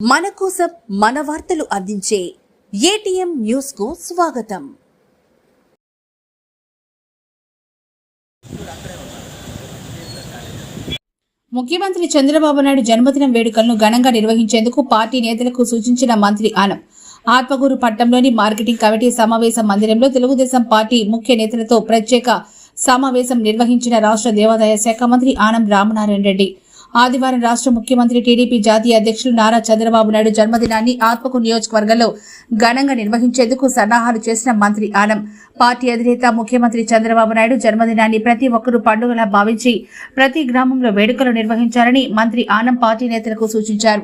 మన కోసం మన వార్తలు అందించే ఏటీఎం న్యూస్కు స్వాగతం. ముఖ్యమంత్రి చంద్రబాబు నాయుడు జన్మదినం వేడుకలను ఘనంగా నిర్వహించేందుకు పార్టీ నేతలకు సూచించిన మంత్రి ఆనం. ఆత్మకూరు పట్టణంలోని మార్కెటింగ్ కమిటీ సమావేశ మందిరంలో తెలుగుదేశం పార్టీ ముఖ్య నేతలతో ప్రత్యేక సమావేశం నిర్వహించిన రాష్ట్ర దేవాదాయ శాఖ మంత్రి ఆనం రామనారాయణ రెడ్డి. ఆదివారం రాష్ట్ర ముఖ్యమంత్రి టీడీపీ జాతీయ అధ్యక్షులు నారా చంద్రబాబు నాయుడు జన్మదినాన్ని ఆత్మకు నియోజకవర్గంలో ఘనంగా నిర్వహించేందుకు సన్నాహాలు చేసిన మంత్రి ఆనం. పార్టీ అధినేత ముఖ్యమంత్రి చంద్రబాబు నాయుడు జన్మదినాన్ని ప్రతి ఒక్కరూ పండుగలా భావించి ప్రతి గ్రామంలో వేడుకలు నిర్వహించాలని మంత్రి ఆనం పార్టీ నేతలకు సూచించారు.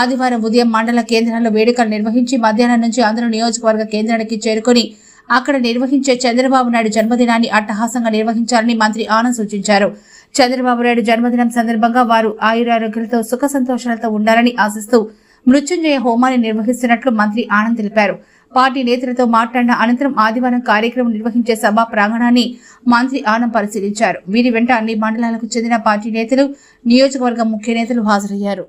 ఆదివారం ఉదయం మండల కేంద్రాల్లో వేడుకలు నిర్వహించి మధ్యాహ్నం నుంచి అందరూ నియోజకవర్గ కేంద్రానికి చేరుకుని అక్కడ నిర్వహించే చంద్రబాబు నాయుడు జన్మదినాన్ని అట్టహాసంగా నిర్వహించాలని మంత్రి ఆనంద్ సూచించారు. చంద్రబాబు నాయుడు జన్మదినం సందర్భంగా వారు ఆయురారోగ్యాలతో సుఖ సంతోషాలతో ఉండాలని ఆశిస్తూ మృత్యుంజయ హోమాన్ని నిర్వహిస్తున్నట్లు మంత్రి ఆనంద్ తెలిపారు. పార్టీ నేతలతో మాట్లాడిన అనంతరం ఆదివారం కార్యక్రమం నిర్వహించే సభా ప్రాంగణాన్ని మంత్రి ఆనంద్ పరిశీలించారు. వీరి వెంట అన్ని మండలాలకు చెందిన పార్టీ నేతలు నియోజకవర్గ ముఖ్య నేతలు హాజరయ్యారు.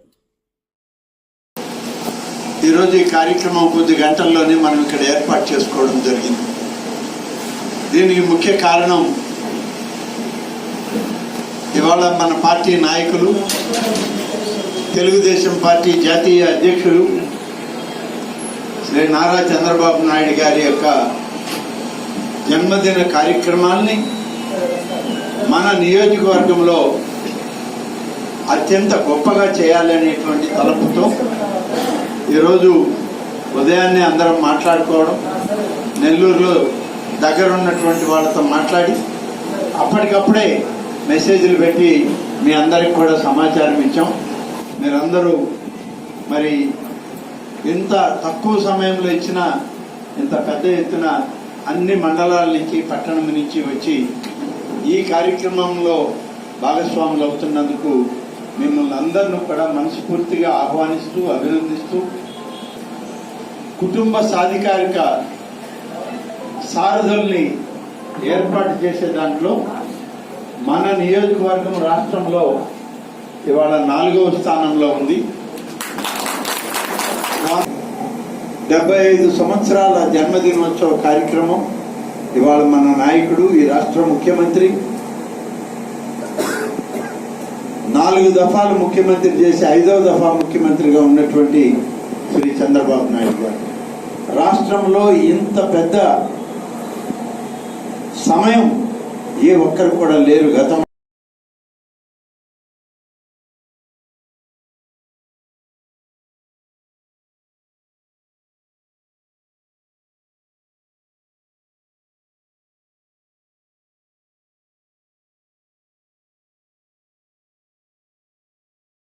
ఈరోజు ఈ కార్యక్రమం కొద్ది గంటల్లోనే మనం ఇక్కడ ఏర్పాటు చేసుకోవడం జరిగింది. దీనికి ముఖ్య కారణం ఇవాళ మన పార్టీ నాయకులు తెలుగుదేశం పార్టీ జాతీయ అధ్యక్షులు శ్రీ నారా చంద్రబాబు నాయుడు గారి యొక్క జన్మదిన కార్యక్రమాల్ని మన నియోజకవర్గంలో అత్యంత గొప్పగా చేయాలనేటువంటి తలపుతో ఈరోజు ఉదయాన్నే అందరం మాట్లాడుకోవడం నెల్లూరులో దగ్గర ఉన్నటువంటి వాళ్ళతో మాట్లాడి అప్పటికప్పుడే మెసేజ్లు పెట్టి మీ అందరికి కూడా సమాచారం ఇచ్చాం. మీరందరూ మరి ఇంత తక్కువ సమయంలో ఇచ్చిన ఇంత పెద్ద ఎత్తున అన్ని మండలాల నుంచి పట్టణం నుంచి వచ్చి ఈ కార్యక్రమంలో భాగస్వాములు అవుతున్నందుకు మిమ్మల్ని అందరిని కూడా మనస్ఫూర్తిగా ఆహ్వానిస్తూ అభినందిస్తూ కుటుంబ సాధికారిక సారథుల్ని ఏర్పాటు చేసే దాంట్లో మన నియోజకవర్గం రాష్ట్రంలో ఇవాళ నాలుగవ స్థానంలో ఉంది. డెబ్బై ఐదు సంవత్సరాల జన్మదినోత్సవ కార్యక్రమం ఇవాళ మన నాయకుడు ఈ రాష్ట్ర ముఖ్యమంత్రి. నాలుగు దఫాలు ముఖ్యమంత్రి చేసి ఐదవ దఫా ముఖ్యమంత్రిగా ఉన్నటువంటి శ్రీ చంద్రబాబు నాయుడు గారు. రాష్ట్రంలో ఇంత పెద్ద సమయం ఏ ఒక్కరు కూడా లేరు గతం